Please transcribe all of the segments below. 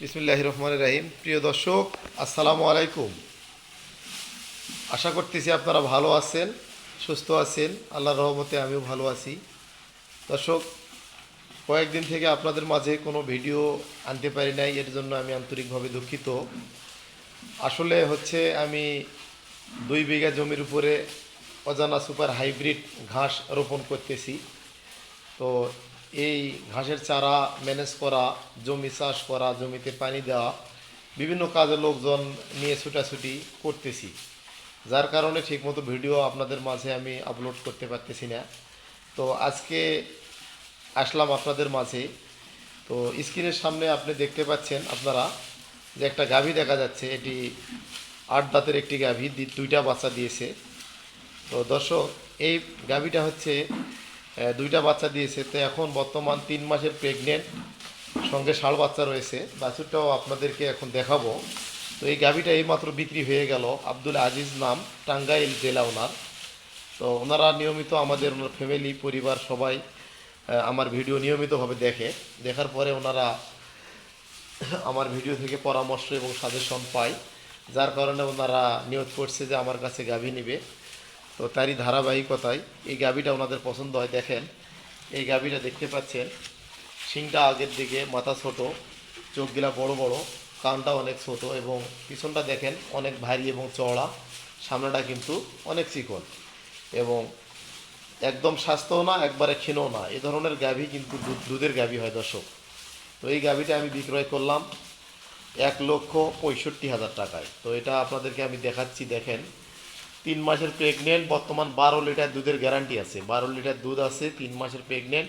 বিসমুল্লাহ রহমান রাহিম। প্রিয় দর্শক, আসসালামু আলাইকুম। আশা করতেছি আপনারা ভালো আছেন, সুস্থ আছেন। আল্লাহর রহমতে আমিও ভালো আছি। দর্শক, কয়েকদিন থেকে আপনাদের মাঝে কোনো ভিডিও আনতে পারি নাই, এর জন্য আমি আন্তরিকভাবে দুঃখিত। আসলে হচ্ছে আমি দুই বিঘা জমির উপরে অজানা সুপার হাইব্রিড ঘাস রোপণ করতেছি। তো এই ঘাসের চারা ম্যানেজ করা, জমি চাষ করা, জমিতে পানি দেওয়া, বিভিন্ন কাজে লোকজন নিয়ে ছুটাছুটি করতেছি। যার কারণে ঠিকমতো ভিডিও আপনাদের মাঝে আমি আপলোড করতে পারতেছি না। তো আজকে আসলাম আপনাদের মাঝে। তো স্ক্রিনের সামনে আপনি দেখতে পাচ্ছেন আপনারা যে একটা গাভী দেখা যাচ্ছে। এটি আট দাঁতের একটি গাভী, দুইটা বাচ্চা দিয়েছে। তো দর্শক, এই গাভীটা হচ্ছে দুইটা বাচ্চা দিয়েছে। তো এখন বর্তমান তিন মাসের প্রেগনেন্ট সঙ্গে ষাড় বাচ্চা রয়েছে। বাছুরটাও আপনাদেরকে এখন দেখাবো। তো এই গাভীটা এইমাত্র বিক্রি হয়ে গেল। আব্দুল আজিজ নাম, টাঙ্গাইল জেলা ওনার। তো ওনারা নিয়মিত আমাদের ওনার ফ্যামিলি পরিবার সবাই আমার ভিডিও নিয়মিতভাবে দেখে। দেখার পরে ওনারা আমার ভিডিও থেকে পরামর্শ এবং সাজেশন পায়। যার কারণে ওনারা নিয়োগ করছে যে আমার কাছে গাভী নিবে। তো তারই ধারাবাহিকতায় এই গাভীটা ওনাদের পছন্দ হয়, দেখেন। এই গাভীটা দেখতে পাচ্ছেন, শিংটা আগের দিকে, মাথা ছোট, চোখগুলা বড় বড় কানটা অনেক ছোট এবং পিছনটা দেখেন অনেক ভারী এবং চওড়া, সামনেটা কিন্তু অনেক চিকন এবং একদম স্বাস্থ্যও না, একবারে ক্ষীণও না। এ ধরনের গাভী কিন্তু দুধ- দুধের গাভী হয়, দর্শক। তো এই গাভীটা আমি বিক্রয় করলাম এক লক্ষ পঁয়ষট্টি হাজার টাকায়। তো এটা আপনাদেরকে আমি দেখাচ্ছি, দেখেন। তিন মাসের প্রেগনেন্ট বর্তমান বারো লিটার দুধের গ্যারান্টি আছে। বারো লিটার দুধ আছে, তিন মাসের প্রেগনেন্ট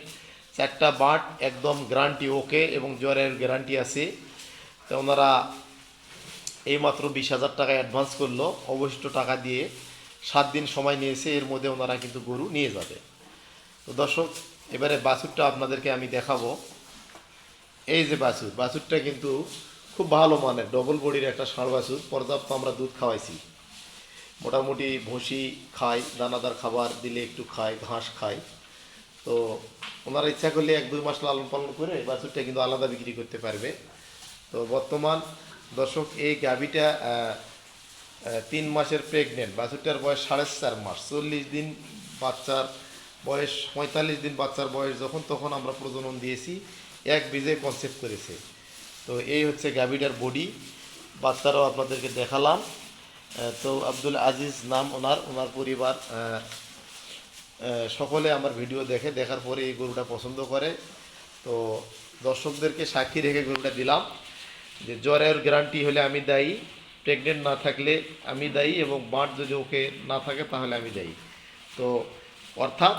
চারটা বাট, একদম গ্যারান্টি ওকে এবং জ্বরের গ্যারান্টি আছে। তো ওনারা এইমাত্র বিশ হাজার টাকা অ্যাডভান্স করল, অবশিষ্ট টাকা দিয়ে সাত দিন সময় নিয়েছে, এর মধ্যে ওনারা কিন্তু গরু নিয়ে যাবে। তো দর্শক, এবারে বাছুরটা আপনাদেরকে আমি দেখাবো। এই যে বাছুর, বাছুরটা কিন্তু খুব ভালো মানের ডবল বডির একটা ষাঁড় বাছুর, পর্যাপ্ত আমরা দুধ খাওয়াইছি। মোটামুটি ভুসি খায়, দানাদার খাবার দিলে একটু খায়, ঘাস খায়। তো ওনারা ইচ্ছা করলে এক দুই মাস লালন পালন করে বাছুরটা কিন্তু আলাদা বিক্রি করতে পারবে। তো বর্তমান দর্শক, এই গাভীটা তিন মাসের প্রেগনেন্ট বাছুরটার বয়স সাড়ে চার মাস। চল্লিশ দিন বাচ্চার বয়স, পঁয়তাল্লিশ দিন বাচ্চার বয়স যখন তখন আমরা প্রজনন দিয়েছি, এক বীজে কনসেপ্ট করেছে। তো এই হচ্ছে গাভীটার বডি বাচ্চারাও আপনাদেরকে দেখালাম। তো আব্দুল আজিজ নাম ওনার ওনার পরিবার সকলে আমার ভিডিও দেখে, দেখার পরে এই গরুটা পছন্দ করে। তো দর্শকদেরকে সাক্ষী রেখে গরুটা দিলাম যে জ্বরের গ্যারান্টি হলে আমি দায়ী প্রেগনেন্ট না থাকলে আমি দায়ী এবং বাঁট যদি ওকে না থাকে তাহলে আমি দায়ী। তো অর্থাৎ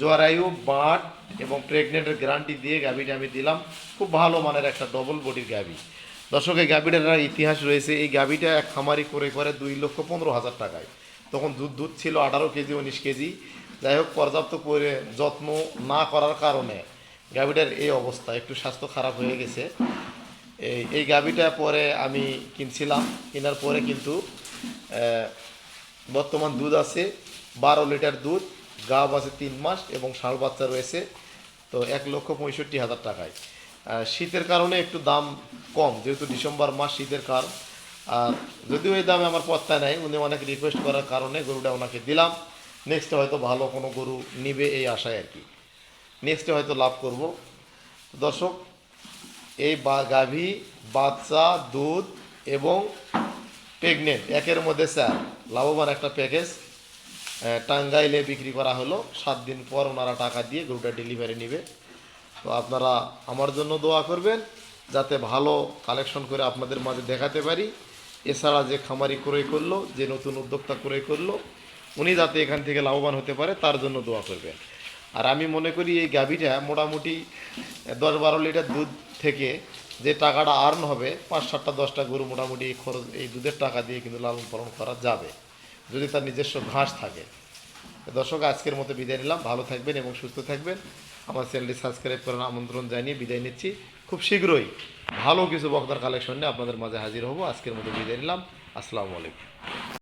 জরায়ু, বাঁট এবং প্রেগনেন্টের গ্যারান্টি দিয়ে গাভীটা আমি দিলাম। খুব ভালো মানের একটা ডবল বডির গাভী। দর্শক, এই গাভীটার ইতিহাস রয়েছে। এই গাভীটা এক খামারি করে করে দুই লক্ষ পনেরো হাজার টাকায়। তখন দুধ দুধ ছিল আঠারো কেজি, উনিশ কেজি। যাই হোক, পর্যাপ্ত করে যত্ন না করার কারণে গাভীটার এই অবস্থা একটু স্বাস্থ্য খারাপ হয়ে গেছে। এই এই গাভীটা পরে আমি কিনছিলাম। কেনার পরে কিন্তু বর্তমান দুধ আছে বারো লিটার দুধ, গাব আছে তিন মাস এবং ষাঁড় বাচ্চা রয়েছে তো এক লক্ষ পঁয়ষট্টি হাজার টাকায়। শীতের কারণে একটু দাম কম, যেহেতু ডিসেম্বর মাস শীতের কারণ আর যদিও এই দামে আমার পত্তা নেই, উনি অনেক রিকোয়েস্ট করার কারণে গরুটা ওনাকে দিলাম। নেক্সটে হয়তো ভালো কোনো গরু নিবে এই আশায় আর কি। নেক্সটে হয়তো লাভ করব। দর্শক, এই গাভী, বাচ্চা, দুধ এবং প্রেগনেন্ট একের মধ্যে স্যার, লাভবান একটা প্যাকেজ টাঙ্গাইলে বিক্রি করা হলো। সাত দিন পর ওনারা টাকা দিয়ে গরুটা ডেলিভারি নেবে। তো আপনারা আমার জন্য দোয়া করবেন যাতে ভালো কালেকশন করে আপনাদের মাঝে দেখাতে পারি। এছাড়া যে খামারি ক্রয় করল, যে নতুন উদ্যোক্তা ক্রয় করল, উনি যাতে এখান থেকে লাভবান হতে পারে, তার জন্য দোয়া করবেন। আর আমি মনে করি এই গাভীটা মোটামুটি দশ বারো লিটার দুধ থেকে যে টাকাটা আর্ন হবে, পাঁচ সাতটা দশটা গরু মোটামুটি এই খরচ, এই দুধের টাকা দিয়ে কিন্তু লালন পালন করা যাবে, যদি তার নিজস্ব ঘাস থাকে। দর্শক, আজকের মতো বিদায় নিলাম। ভালো থাকবেন এবং সুস্থ থাকবেন। আমার চ্যানেলটি সাবস্ক্রাইব করার আমন্ত্রণ জানিয়ে বিদায় নিচ্ছি। খুব শীঘ্রই ভালো কিছু বক্তার কালেকশন নিয়ে আপনাদের মাঝে হাজির হব। আজকের মতো বিদায় নিলাম। আসসালামু আলাইকুম।